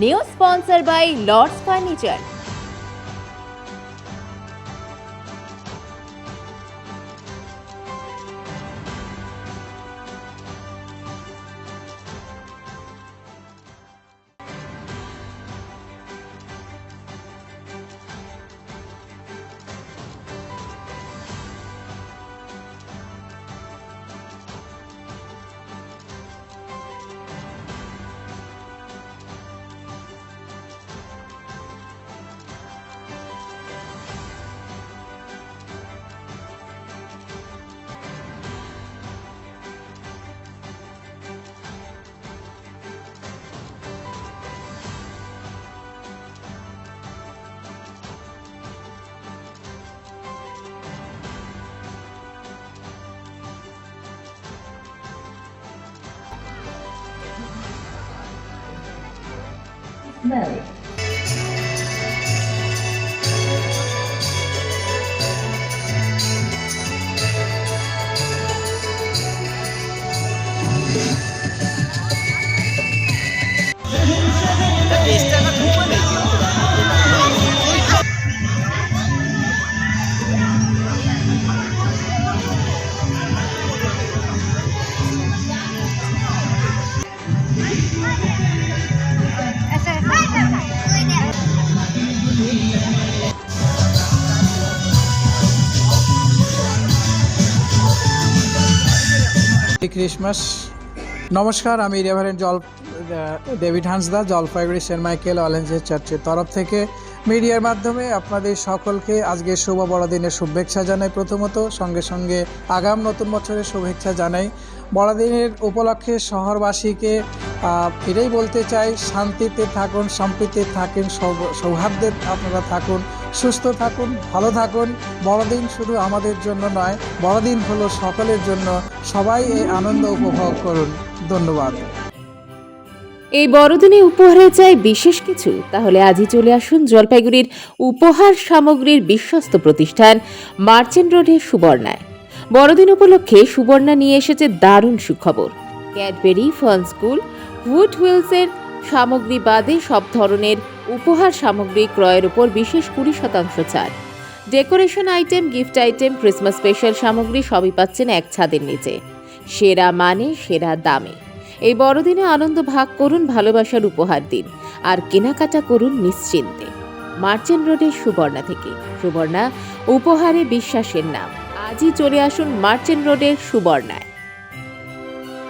New sponsor by Lords furniture. No. Christmas নমস্কার, আমি reverend Joel David Hansda, Jalpaiguri Saint Michael অলেঞ্জের চার্চের তরফ থেকে। মিডিয়ার মাধ্যমে আপনাদের সকলকে আজকে শুভ বড়দিনের শুভেচ্ছা জানাই প্রথমত। সঙ্গে সঙ্গে আগাম নতুন বছরের শুভেচ্ছা জানাই। বড়দিনের উপলক্ষে শহরবাসীকে এটাই বলতে চাই, শান্তিতে থাকুন সম্প্রীতি থাকেন সৌহার্দ্যে আপনারা থাকুন। সুস্থ থাকুন, ভালো থাকুন। বড়দিন শুধু আমাদের জন্য নয়, বড়দিন হলো সকলের জন্য। সবাই এই আনন্দ উপভোগ করুন। ধন্যবাদ। এই বড়দিনে উপহারে চাই বিশেষ কিছু, তাহলে আজই চলে আসুন জলপাইগুড়ির উপহার সামগ্রীর বিশ্বস্ত প্রতিষ্ঠান মার্চেন্ট রোডের সুবর্ণায়। বড়দিন উপলক্ষে সুবর্ণা নিয়ে এসেছে দারুণ সুখবর। ক্যাডবেরি ফান স্কুল, উড সামগ্রী বাদে সব ধরনের উপহার সামগ্রী ক্রয়ের উপর বিশেষ কুড়ি শতাংশ ছাড়। Decoration item, gift item, Christmas special সামগ্রী সবই পাচ্ছেন এক ছাদের নিচে। সেরা মানে সেরা দামে। এই বড়দিনে আনন্দ ভাগ করুন ভালোবাসার উপহার দিন, আর কেনাকাটা করুন নিশ্চিন্তে। মার্চেন্ট রোডের সুবর্ণা থেকে। সুবর্ণা, উপহারে বিশ্বাসের নাম। আজই চলে আসুন মার্চেন্ট রোডের সুবর্ণায়।